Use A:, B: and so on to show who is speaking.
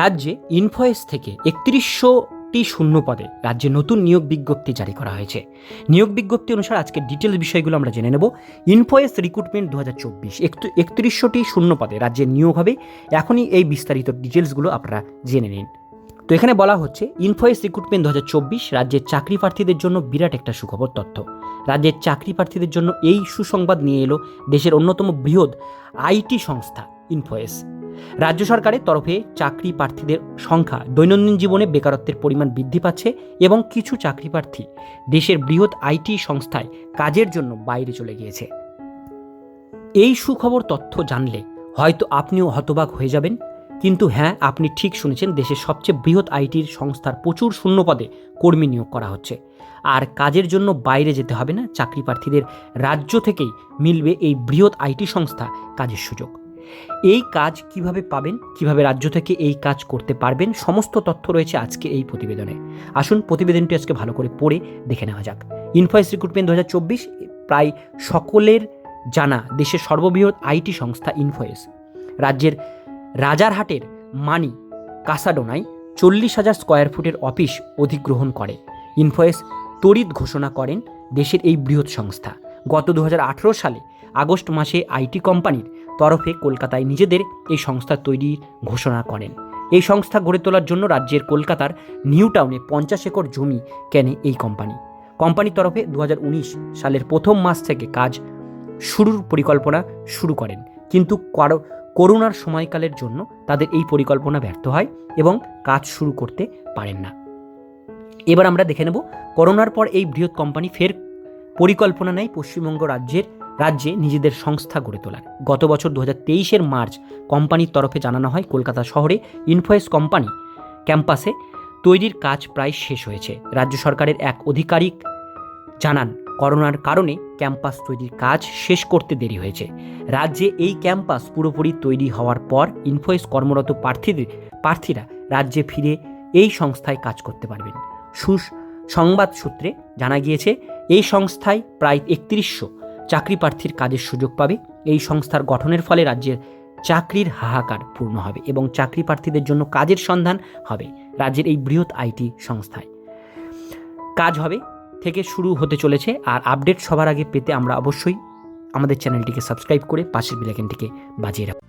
A: রাজ্যে ইনফয়েস থেকে একত্রিশশোটি শূন্য পদে রাজ্যে নতুন নিয়োগ বিজ্ঞপ্তি জারি করা হয়েছে। নিয়োগ বিজ্ঞপ্তি অনুসারে আজকে ডিটেলস বিষয়গুলো আমরা জেনে নেব। ইনফয়েস রিক্রুটমেন্ট দু হাজার চব্বিশ একত্রিশশোটি শূন্য পদে রাজ্যে নিয়োগ হবে। এখনই এই বিস্তারিত ডিটেলসগুলো আপনারা জেনে নিন। তো এখানে বলা হচ্ছে ইনফয়েস রিক্রুটমেন্ট দু হাজার চব্বিশ রাজ্যের চাকরি প্রার্থীদের জন্য বিরাট একটা সুখবর তথ্য। রাজ্যের চাকরি প্রার্থীদের জন্য এই সুসংবাদ নিয়ে এলো দেশের অন্যতম বৃহৎ আইটি সংস্থা ইনফয়েস রাজ্য সরকারের তরফে চাকরি প্রার্থীদের সংখ্যা দৈনন্দিন জীবনে বেকারত্বের পরিমাণ বৃদ্ধি পাচ্ছে এবং কিছু চাকরি প্রার্থী দেশের বৃহৎ আইটি সংস্থায় কাজের জন্য বাইরে চলে গিয়েছে। এই সুখবর তথ্য জানলে হয়তো আপনিও হতবাক হয়ে যাবেন। কিন্তু হ্যাঁ আপনি ঠিক শুনেছেন দেশের সবচেয়ে বৃহৎ আইটির সংস্থার প্রচুর শূন্যপদে কর্মী নিয়োগ করা হচ্ছে। আর কাজের জন্য বাইরে যেতে হবে না, চাকরি প্রার্থীদের রাজ্য থেকেই মিলবে এই বৃহৎ আইটি সংস্থা কাজের সুযোগ। এই কাজ কীভাবে পাবেন, কীভাবে রাজ্য থেকে এই কাজ করতে পারবেন, সমস্ত তথ্য রয়েছে আজকে এই প্রতিবেদনে। আসুন প্রতিবেদনটি আজকে ভালো করে পড়ে দেখে নেওয়া যাক। ইনফয়েস রিক্রুটমেন্ট দু হাজার চব্বিশ প্রায় সকলের জানা দেশের সর্ববৃহৎ আইটি সংস্থা ইনফয়েস রাজ্যের রাজারহাটের মানি কাসাডোনায় চল্লিশ হাজার স্কোয়ার ফুটের অফিস অধিগ্রহণ করে। ইনফয়েস তড়িৎ ঘোষণা করেন দেশের এই বৃহৎ সংস্থা। গত দু হাজার আঠারো সালে আগস্ট মাসে আইটি কোম্পানির তরফে কলকাতায় নিজেদের এই সংস্থা তৈরির ঘোষণা করেন। এই সংস্থা গড়ে তোলার জন্য রাজ্যের কলকাতার নিউ টাউনে পঞ্চাশ একর জমি কেনে এই কোম্পানি। কোম্পানির তরফে দু হাজার উনিশ সালের প্রথম মাস থেকে কাজ শুরুর পরিকল্পনা শুরু করেন। কিন্তু কারও, করোনার সময়কালের জন্য তাদের এই পরিকল্পনা ব্যর্থ হয় এবং কাজ শুরু করতে পারেন না। এবার আমরা দেখে নেব, করোনার পর এই বৃহৎ কোম্পানি ফের পরিকল্পনা নেয় পশ্চিমবঙ্গ রাজ্যের রাজ্যে নিজেদের সংস্থা গড়ে তোলার। গত বছর দু হাজার মার্চ কোম্পানির তরফে জানানো হয়, কলকাতা শহরে ইনফোয়েস কোম্পানি ক্যাম্পাসে তৈরির কাজ প্রায় শেষ হয়েছে। রাজ্য সরকারের এক আধিকারিক জানান, করোনার কারণে ক্যাম্পাস তৈরির কাজ শেষ করতে দেরি হয়েছে। রাজ্যে এই ক্যাম্পাস পুরোপুরি তৈরি হওয়ার পর ইনফোয়েস কর্মরত প্রার্থীদের, প্রার্থীরা রাজ্যে ফিরে এই সংস্থায় কাজ করতে পারবেন। সুস সংবাদ সূত্রে জানা গিয়েছে, এই সংস্থায় প্রায় একত্রিশশো চাকরি প্রার্থীর কাজের সুযোগ পাবে। এই সংস্থার গঠনের ফলে রাজ্যের চাকরির হাহাকার পূর্ণ হবে এবং চাকরি প্রার্থীদের জন্য কাজের সন্ধান হবে রাজ্যের এই বৃহৎ আইটি সংস্থায়। কাজ হবে থেকে শুরু হতে চলেছে আর আপডেট সবার আগে পেতে আমরা অবশ্যই আমাদের চ্যানেলটিকে সাবস্ক্রাইব করে পাশের বিলাকেনটিকে বাজিয়ে রাখব